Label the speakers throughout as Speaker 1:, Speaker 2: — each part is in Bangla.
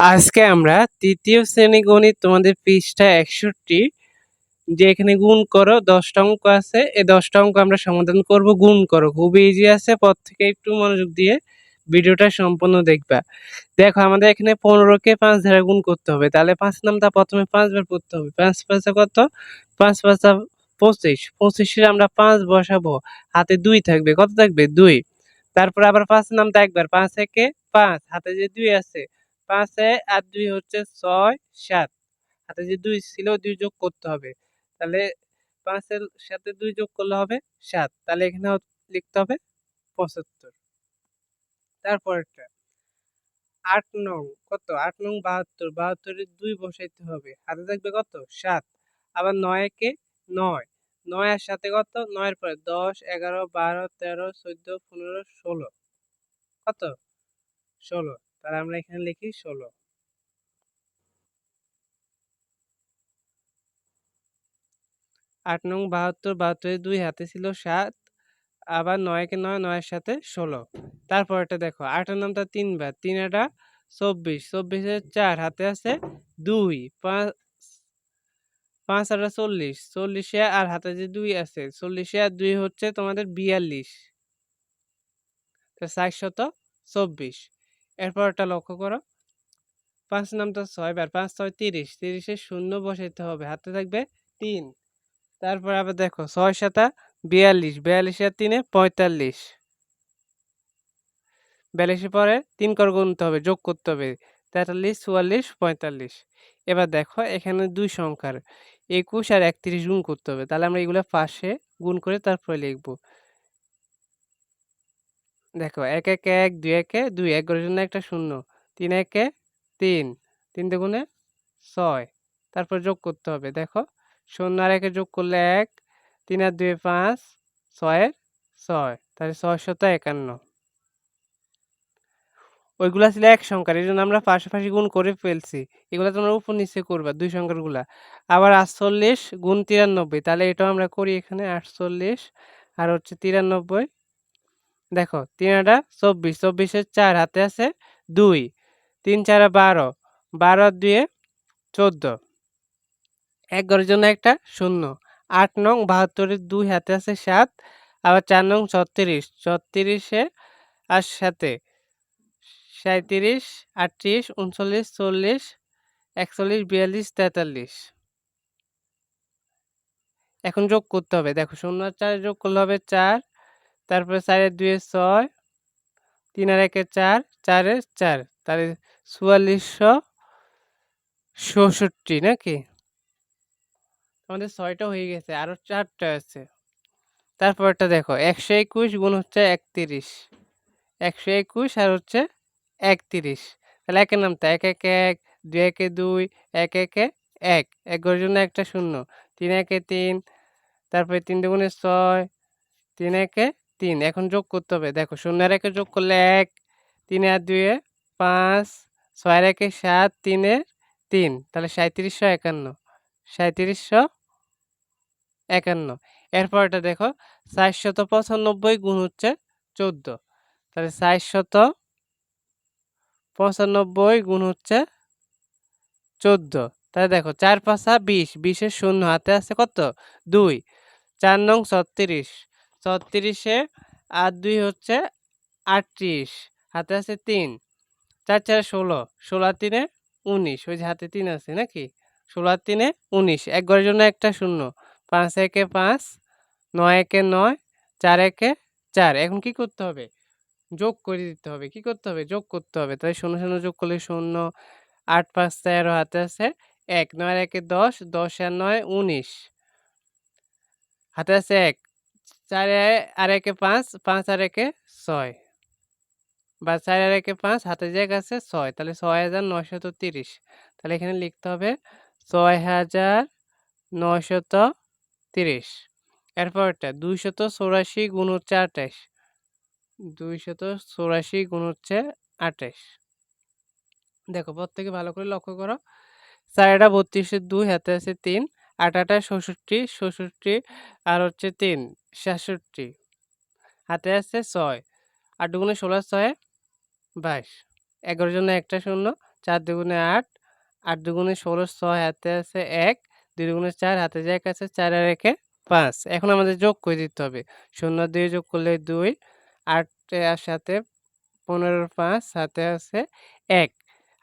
Speaker 1: আজকে আমরা তৃতীয় শ্রেণি গণিত তোমাদের পৃষ্ঠা একষট্টি, যে এখানে গুণ করো, দশটা অঙ্ক আছে, এই দশটা অঙ্ক আমরা সমাধান করব, গুণ করো। খুবই ইজি আছে পর থেকে একটু মনোযোগ দিয়ে ভিডিওটা সম্পূর্ণ দেখবা। দেখো, আমাদের এখানে পনেরোকে পাঁচ ধারা গুণ করতে হবে। তাহলে পাঁচ নামটা প্রথমে পাঁচবার পড়তে হবে। পাঁচ পাঁচা কত? পাঁচ পাঁচা পঁচিশ। পঁচিশে আমরা পাঁচ বসাবো। হাতে দুই থাকবে। কত থাকবে? দুই। তারপর আবার পাঁচ নামটা একবার। পাঁচ একে পাঁচ। হাতে যে দুই আছে পাঁচে আর দুই হচ্ছে ছয়, সাত। হাতে যে দুই ছিল দুই যোগ করতে হবে। তাহলে পাঁচের সাথে দুই যোগ করলে হবে সাত। তাহলে এখানে লিখতে হবে পঁচাত্তর। তারপরটা আট নং, কত? আট নং বাহাত্তর। বাহাত্তরের দুই বসাইতে হবে। হাতে থাকবে কত? সাত। আবার নয় একে নয়। নয়ের সাথে কত? নয়ের পরে দশ, এগারো, বারো, তেরো, চোদ্দ, পনেরো, ষোলো। কত? ষোলো। তাহলে আমরা এখানে লিখি ষোলো। আট নং বাহাত্তর, বাহাত্তরের দুই হাতে ছিল সাত, আবার নয়কে নয়, নয়ের সাথে ষোলো। তারপর এটা দেখো, আটের নামটা তিনবার তিন আটা চব্বিশ চব্বিশের চার, হাতে আছে দুই, পাঁচ পাঁচ আটা চল্লিশ, চল্লিশে আর হাতে যে দুই আছে, চল্লিশে আর দুই হচ্ছে তোমাদের বিয়াল্লিশ। চারশত চব্বিশ। এরপর এটা লক্ষ্য করো। পাঁচ নামটা ছয়, বার পাঁচ, ছয়, তিরিশ। তিরিশে শূন্য বসাইতে হবে, হাতে থাকবে তিন। তারপর আবার দেখো, ছয় সাতা বিয়াল্লিশ বিয়াল্লিশের তিনে পঁয়তাল্লিশ। বিয়াল্লিশের পরে তিন কর গুনতে হবে, যোগ করতে হবে, তেতাল্লিশ, চুয়াল্লিশ, পঁয়তাল্লিশ। এবার দেখো, এখানে দুই সংখ্যার, একুশ আর একত্রিশ গুণ করতে হবে। তাহলে আমরা এগুলো পাশে গুণ করে তারপরে লিখব। দেখো, এক এক এক, দুই, একে দুই, এক ঘরের জন্য একটা শূন্য। তিন, একে তিন তিন দুগুণে ছয়। তারপর যোগ করতে হবে, দেখো। শূন্য আর একে যোগ করলে এক, তিন আর দুই পাঁচ ছয়ের ছয়। তাহলে ছয় শত একান্ন। ওইগুলা ছিল এক সংখ্যার, এই জন্য আমরা পাশাপাশি গুণ করে ফেলছি। এগুলো তোমরা উপর নিচে করবা, দুই সংখ্যারগুলা। আবার আটচল্লিশ গুণ তিরানব্বই, তাহলে এটাও আমরা করি এখানে আটচল্লিশ, আর হচ্ছে তিরানব্বই দেখো, তিন আটা চব্বিশ, চব্বিশের চার হাতে আছে দুই, তিন চারা বারো বারো দুয়ে চোদ্দ। এক ঘরের জন্য একটা শূন্য। আট নং বাহাত্তরের দুই হাতে আছে সাত, আবার চার নং ছত্রিশ। ছত্রিশে আর সাথে সাঁত্রিশ আটত্রিশ, উনচল্লিশ, চল্লিশ, একচল্লিশ, বিয়াল্লিশ, তেতাল্লিশ। এখন যোগ করতে হবে। দেখো, শূন্য চার যোগ করলে হবে চার তারপরে চারের দুয়ে ছয় তিন আর একে চার, চারের চার। তাহলে চুয়াল্লিশশো ষষট্টি নাকি? আমাদের ছয়টা হয়ে গেছে আরও চারটা আছে। তারপরটা দেখো, একশো একুশ গুণ হচ্ছে একত্রিশ। একশো একুশ আর হচ্ছে একত্রিশ। তাহলে একের নামটা, এক এক এক, দুই একে দুই, এক একে এক। এক ঘরের জন্য একটা শূন্য। তিন একে তিন, তারপরে তিন দুগুণে ছয়, তিন একে তিন, এখন যোগ করতে হবে। দেখো, শূন্য আর একে যোগ করলে এক, তিন আর দুয়ে পাঁচ, ছয় একে সাত, তিনে তিন। তাহলে সাঁত্রিশশো একান্ন সাঁত্রিশশো একান্ন। এরপর এটা দেখো, চারশত পঁচানব্বই গুণ হচ্ছে চোদ্দ। তাহলে চারশত পঁচানব্বই গুণ হচ্ছে চোদ্দ। তাহলে দেখো, চার পাঁচা বিশ, বিশের শূন্য হাতে আছে কত? দুই। চার নং ছত্রিশ। ছত্রিশে আর দুই হচ্ছে আটত্রিশ, হাতে আছে তিন। চার চার ষোলো ষোলো তিনে উনিশ, ওই যে হাতে তিন আছে নাকি? ষোলো তিনে উনিশ, এক ঘরের জন্য একটা শূন্য। পাঁচ একে পাঁচ, নয় একে নয়, চার একে চার। এখন কি করতে হবে? যোগ করে দিতে হবে। কি করতে হবে? যোগ করতে হবে। তাই শূন্য শূন্য যোগ করলে শূন্য। আট, পাঁচ, তেরো, হাতে আছে এক, নয়, একে দশ দশ আর নয়, উনিশ। হাতে আছে এক। চার আর একে পাঁচ পাঁচ আর একে ছয় বা চার আর একে পাঁচ হাতে জায়গা আছে ছয় তাহলে ছয় হাজার নয়শত তিরিশ তাহলে এখানে লিখতে হবে ছয় হাজার নয়শত তিরিশ এরপরটা দুইশত চৌরাশি গুণ হচ্ছে আঠাশ দুইশত চৌরাশি গুণ হচ্ছে আঠাশ দেখো প্রত্যেকে ভালো করে লক্ষ্য করো চারটা বত্রিশের দুই হাতে আছে তিন আট আটা ষষট্টি আর হচ্ছে তিন সাতষট্টি হাতে আছে ছয়। আট দুগুণে ষোলো ছয়, বাইশ। এগারোর জন্য একটা শূন্য, চার দুগুণে আট আট দুগুণে ষোলো, ছয় হাতে আছে এক, দুই দুগুণে চার, হাতে যে এক আছে চার আর একে পাঁচ। এখন আমাদের যোগ করে দিতে হবে। শূন্য দুই যোগ করলে দুই আটের সাথে পনেরো, পাঁচ, হাতে আছে এক।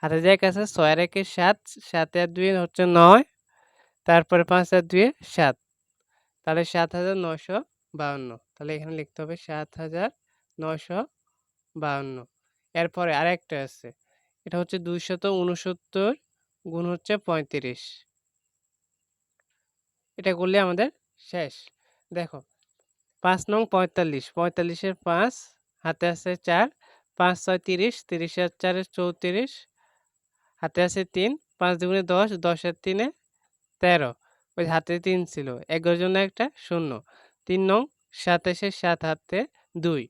Speaker 1: হাতে যে এক আছে ছয় আর একে সাত, সাতে আর দুই হচ্ছে নয়। তারপরে পাঁচ আর দুই সাত। তাহলে সাত হাজার নশো বাউন্ন। তাহলে এখানে লিখতে হবে সাত হাজার নশো বাউন্ন। এরপরে আরেকটা আছে। এটা হচ্ছে দুইশত উনসত্তর গুণ হচ্ছে পঁয়ত্রিশ। এটা করলে আমাদের শেষ। দেখো, পাঁচ নং পঁয়তাল্লিশ। পঁয়তাল্লিশের পাঁচ, হাতে আছে চার। পাঁচ ছয় তিরিশ তিরিশের চারে চৌত্রিশ। হাতে আছে তিন। পাঁচ দুগুণে দশ, দশের তিনে তেরো। ওই হাতে তিন ছিল এগারোর জন্য একটা শূন্য। তিন নং, সাতাশের সাত হাতে দুই।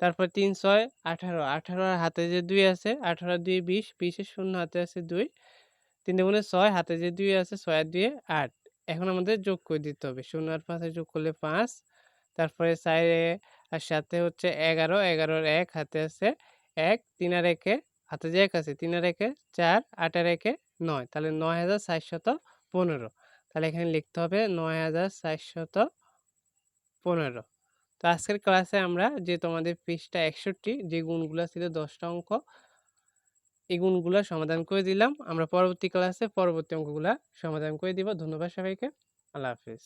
Speaker 1: তারপর তিন ছয়, আঠারো। আঠারোর হাতে যে দুই আছে, আঠারো দুই বিশ, বিশের শূন্য, হাতে আছে দুই। তিন দুগুণে ছয়, হাতে যে দুই আছে, ছয় দুয়ে আট। এখন আমাদের যোগ করে দিতে হবে। শূন্য আর পাঁচে যোগ করলে পাঁচ। তারপরে চারে আর সাথে হচ্ছে এগারো। এগারোর এক, হাতে আছে এক। তিন আর একে, হাতে যে এক আছে, তিন আর একে চার, আট আর একে নয়। তাহলে নয় হাজার চারশত পনেরো। তাহলে এখানে লিখতে হবে নয় হাজার চারশত পনেরো। তো আজকের ক্লাসে আমরা যে তোমাদের পৃষ্ঠা একষট্টি, যে গুণগুলো ছিল দশটা অঙ্ক, এই গুণগুলো সমাধান করে দিলাম। আমরা পরবর্তী ক্লাসে পরবর্তী অঙ্কগুলা সমাধান করে দিব। ধন্যবাদ সবাইকে। আল্লাহ হাফিজ।